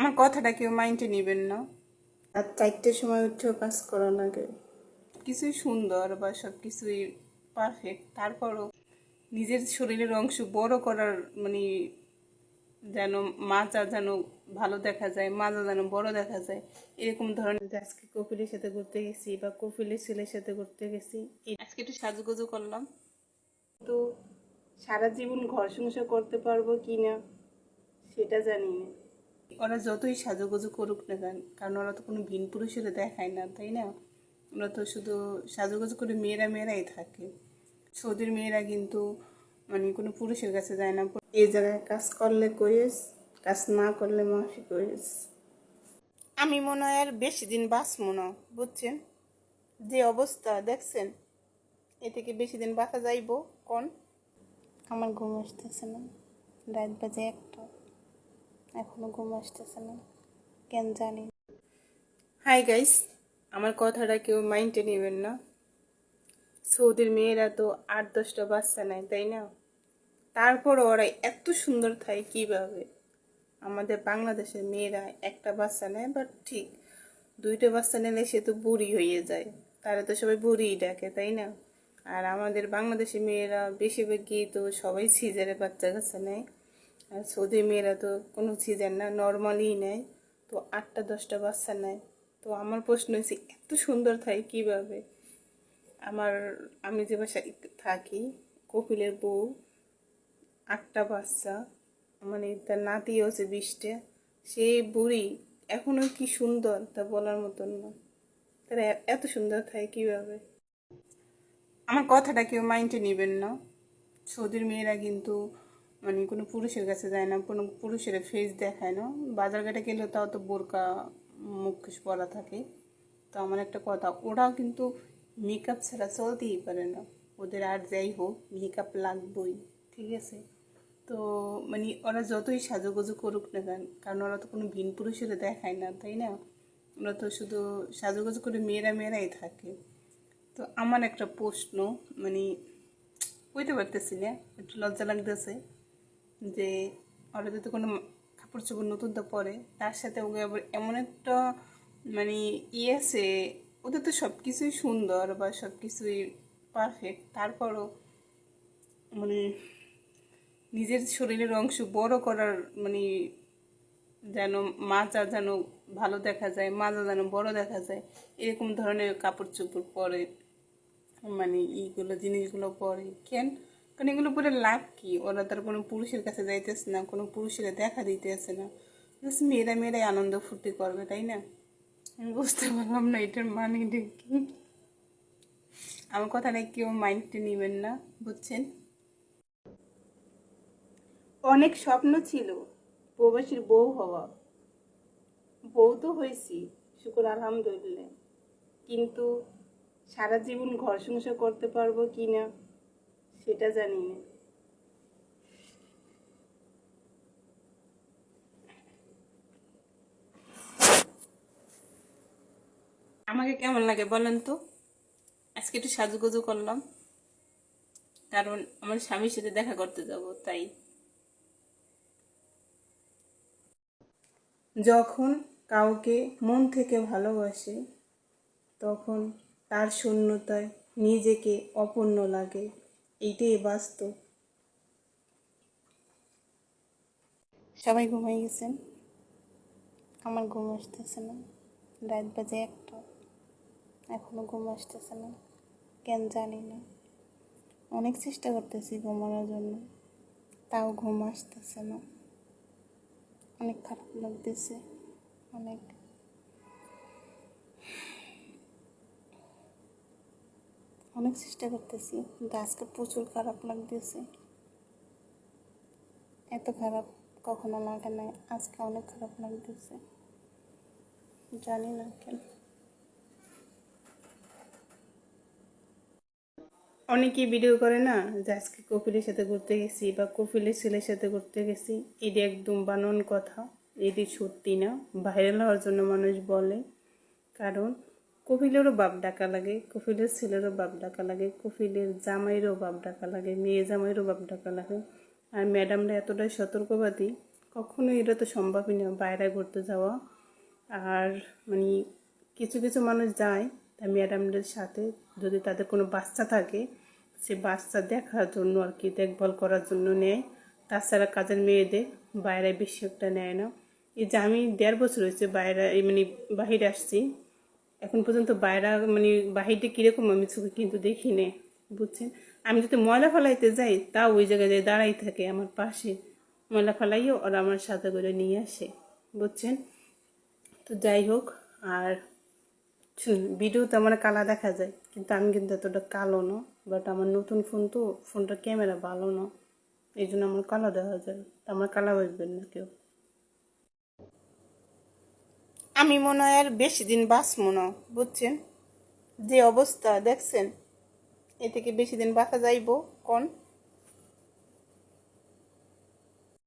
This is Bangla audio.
আমার কথাটা কেউ মাইন্ডে নেবেন না। আর চারটের সময় উঠেও কাজ করা লাগে কিছুই সুন্দর বা সব কিছুই পারফেক্ট তারপরও নিজের শরীরের অংশ বড় করার মানে যেন মাজা যেন ভালো দেখা যায় মাজা যেন বড় দেখা যায় এরকম ধরনের আজকে কপিলের সাথে ঘুরতে গেছি বা কপিলের ছেলের সাথে ঘুরতে গেছি। আজকে একটু সাজুগুজু করলাম। তো সারা জীবন ঘর সংসার করতে পারব কি না সেটা জানি না। ওরা যতই সাজুগুজু করুক না কেন, কারণ ওরা তো কোনো ভিন পুরুষের দেখায় না, তাই না? ওরা তো শুধু সাজুগুজু করে মেয়েরা মেয়েরাই থাকে। সৌদির মেয়েরা কিন্তু মানে কোনো পুরুষের কাছে যায় না। এই জায়গায় কাজ করলে করিস, কাজ না করলে মাফি করিস। আমি মনে হয় আর বেশি দিন বাঁচবো না, বুঝছেন? যে অবস্থা, দেখছেন? এ থেকে বেশি দিন বাঁচা যাইব, কোন? আমার ঘুম আসতেছে না। রাত বাজে একটা। এখনও ঘুম আসতেছে না। কেন জানি। হাই গাইস আমার কথাটা কেউ মাইন্ডে নেবেন না। সৌদির মেয়েরা তো আট দশটা বাচ্চা নেয়, তাই না? তারপরও ওরা এত সুন্দর থাকে কীভাবে? আমাদের বাংলাদেশের মেয়েরা একটা বাচ্চা নেয় বাট ঠিক দুইটা বাচ্চা নিলে সে তো বুড়ি হয়ে যায়। তারা তো সবাই বুড়িই ডাকে, তাই না? আর আমাদের বাংলাদেশের মেয়েরা বেশিরভাগই তো সবাই সিজারে বাচ্চা কাচ্চা নেয়। আর সৌদি মেয়েরা তো কোনো সিজার না নর্মালি নেয়। তো আটটা, দশটা বাচ্চা নেয়। তো আমার প্রশ্ন হয়েছে, এত সুন্দর থাকে কীভাবে? আমার, আমি যে বাসায় থাকি, কপিলের বউ, আটটা বাচ্চা মানে তার নাতি হচ্ছে বিশটা, সে বুড়ি এখনও কি সুন্দর তা বলার মতন না। তারা এত সুন্দর থাকে কীভাবে? আমার কথাটা কেউ মাইন্ডে নেবেন না। সৌদির মেয়েরা কিন্তু মানে কোনো পুরুষের কাছে যায় না, কোনো পুরুষের ফেস দেখায় না। বাজার ঘাটে গেলে তাও তো বোরকা মুখোশ পরা থাকে। তো আমার একটা কথা, ওরাও কিন্তু মেকআপ ছাড়া চলতেই পারে না। ওদের আর যাই হোক মেকআপ লাগবই, ঠিক আছে? তো মানে ওরা যতই সাজুগুজু করুক না কেন, কারণ ওরা তো কোনো ভিন পুরুষের দেখায় না, তাই না? ওরা তো শুধু সাজুগুজু করে মেয়েরা মেয়েরাই থাকে। তো আমার একটা প্রশ্ন মানে বুঝতে পারতেছি না, একটু লজ্জা লাগতেছে। যে ওরা যদি কোনো কাপড় চোপড় নতুন তো পরে, তার সাথে ওকে আবার এমন একটা মানে ইয়ে আছে ওদের তো সব কিছুই সুন্দর বা সব কিছুই পারফেক্ট তারপরও মানে নিজের শরীরের অংশ বড় করার মানে যেন মাজা যেন ভালো দেখা যায়, মাজা যেন বড় দেখা যায়, এরকম ধরনের কাপড় চোপড় পরে মানে এইগুলো জিনিসগুলো পরে। কেন? কারণ এগুলো পরে লাভ কি? ওরা তার কোনো পুরুষের কাছে যাইতেছে না, কোনো পুরুষের দেখা দিতেছে না। জাস্ট মেয়েরা মেয়েরাই আনন্দ ফুর্তি করবে, তাই না? আমি বুঝতে পারলাম না এটার মানে কি? আমার কথা কথাটা কেউ মাইন্ডে নেবেন না, বুঝছেন? অনেক স্বপ্ন ছিল, প্রবাসীর বউ হওয়া। বউ তো হয়েছি শুকুর আলহামদুলিল্লাহ। কিন্তু সারা জীবন ঘর সংসার করতে পারব কি না? সেটা জানি আমাকে কেমন লাগে বলেন তো? আজকে একটু সাজুগুজু করলাম। কারণ আমার স্বামীর সাথে দেখা করতে যাব, তাই। যখন কাউকে মন থেকে ভালোবাসে, তখন তার শূন্যতায় নিজেকে অপূর্ণ লাগে। এইটাই বাস্তব। সবাই ঘুমাই গেছেন? আমার ঘুম আসতেছে না। রাত বাজে একটা। এখনও ঘুম আসতেছে না। কেন জানি না। অনেক চেষ্টা করতেছি ঘুমানোর জন্য। তাও ঘুম আসতেছে না। অনেক খারাপ লাগতেছে। অনেক অনেক চেষ্টা করতেছি, কিন্তু আজকে প্রচুর খারাপ লাগতেছে। এত খারাপ কখনো লাগে না আজকে অনেক খারাপ লাগতেছে। জানি না কেন। অনেকেই ভিডিও করে না যে আজকে কপিলের সাথে ঘুরতে গেছি বা কপিলের ছেলের সাথে ঘুরতে গেছি। এটি একদম বানন কথা, এটি সত্যি না। ভাইরাল হওয়ার জন্য মানুষ বলে, কারণ কপিলেরও বাপ ডাকা লাগে কপিলের ছেলেরও বাপ ডাকা লাগে কপিলের জামাইরও বাপ ডাকা লাগে, মেয়ে জামাইরও বাপ ডাকা লাগে। আর ম্যাডামরা এতটাই সতর্কবাদী কখনো এটা তো সম্ভবই না বাইরে ঘুরতে যাওয়া। আর মানে কিছু কিছু মানুষ যায়, তা ম্যাডামদের সাথে যদি তাদের কোনো বাচ্চা থাকে, সে বাচ্চা দেখার জন্য আর কি দেখভাল করার জন্য নেয়। তাছাড়া কাজের মেয়েদের বাইরে বেশি একটা নেয় না। এই যে আমি দেড় বছর হয়েছে বাইরে মানে বাহিরে আসছি এখন পর্যন্ত বাইরা মানে বাহিরটা কীরকম আমি চোখে কিন্তু দেখি নে, বুঝছেন? আমি যদি ময়লা ফেলাইতে যাই তা ওই জায়গায় যেয়ে দাঁড়াই থাকে আমার পাশে, ময়লা ফেলাইও ওরা আমার সাথে করে নিয়ে আসে, বুঝছেন? তো যাই হোক, আর শুনুন ভিডিওতে আমার কালা দেখা যায়, কিন্তু আমি কিন্তু এতটা কালো না বাট আমার নতুন ফোন তো ফোনটার ক্যামেরা ভালো না এই জন্য আমার কালো দেখা যায়, তা আমার কালা বুঝবেন না কেউ। আমি মনে হয় আর বেশি দিন বাঁচবো না, বুঝছেন? যে অবস্থা, দেখছেন? এ থেকে বেশি দিন বাঁচা যাইব, কোন?